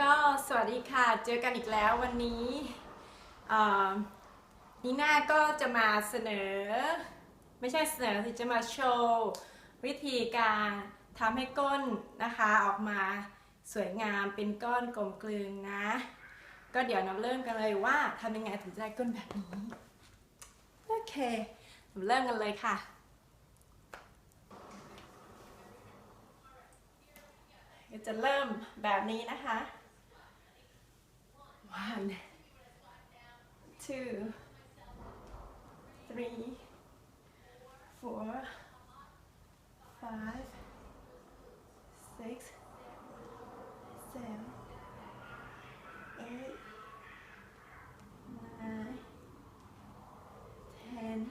ก็สวัสดีค่ะ เจอกันอีกแล้ววันนี้นีน่าก็จะมาเสนอ ไม่ใช่เสนอคือจะมาโชว์วิธีการทำให้ก้นนะคะออกมาสวยงามเป็นก้อนกลมกลืนนะ ก็เดี๋ยวเราเริ่มกันเลยว่าทำยังไงถึงจะได้ก้นแบบนี้ โอเคเราเริ่มกันเลยค่ะก็จะเริ่มแบบนี้นะคะ two three four five six seven eight nine ten.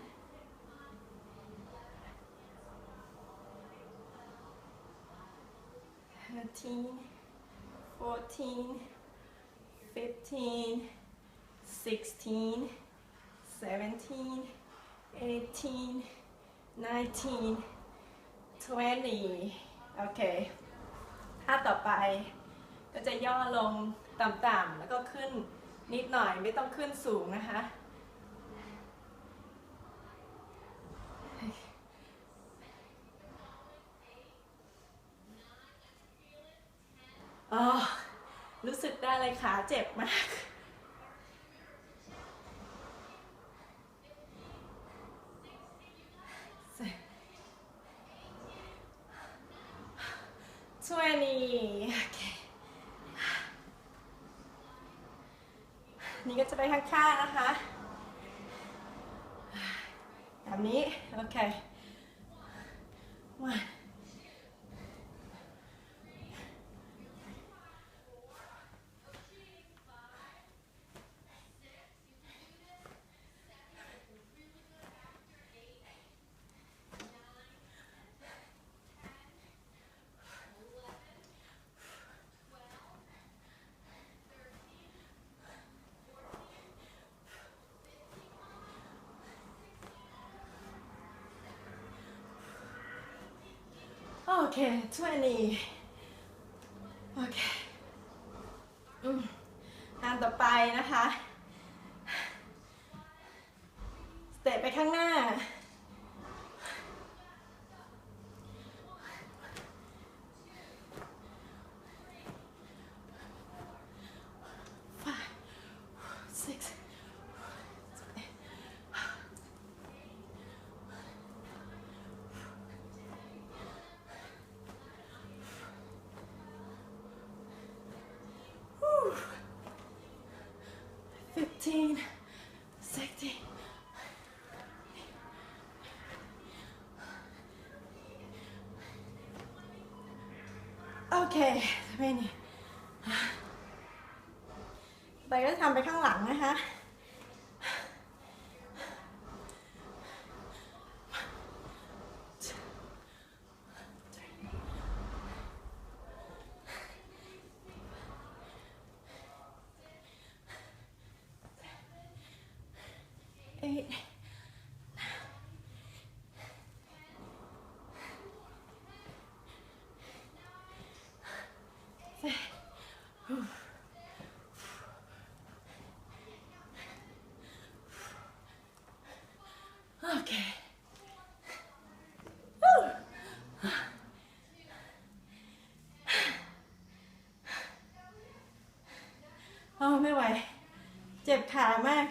Thirteen fourteen fifteen sixteen seventeen eighteen nineteen twenty โอเคท่าต่อไปก็จะย่อลงต่ำๆแล้วก็ขึ้นนิดหน่อยไม่ต้องขึ้นสูงนะคะอ๋อรู้สึกได้เลยขาเจ็บมาก ช่วยนี่นี่ก็จะไปข้างๆนะคะ แบบนี้ โอเค one Okay, 20. โอเคอืมงานต่อไปนะคะ สเตปไปข้างหน้า 15, 16. Okay, 20. ไปก็ทำไปข้างหลังนะคะ eight, Okay. Whew. โอ้ ไม่ไหว เจ็บขามาก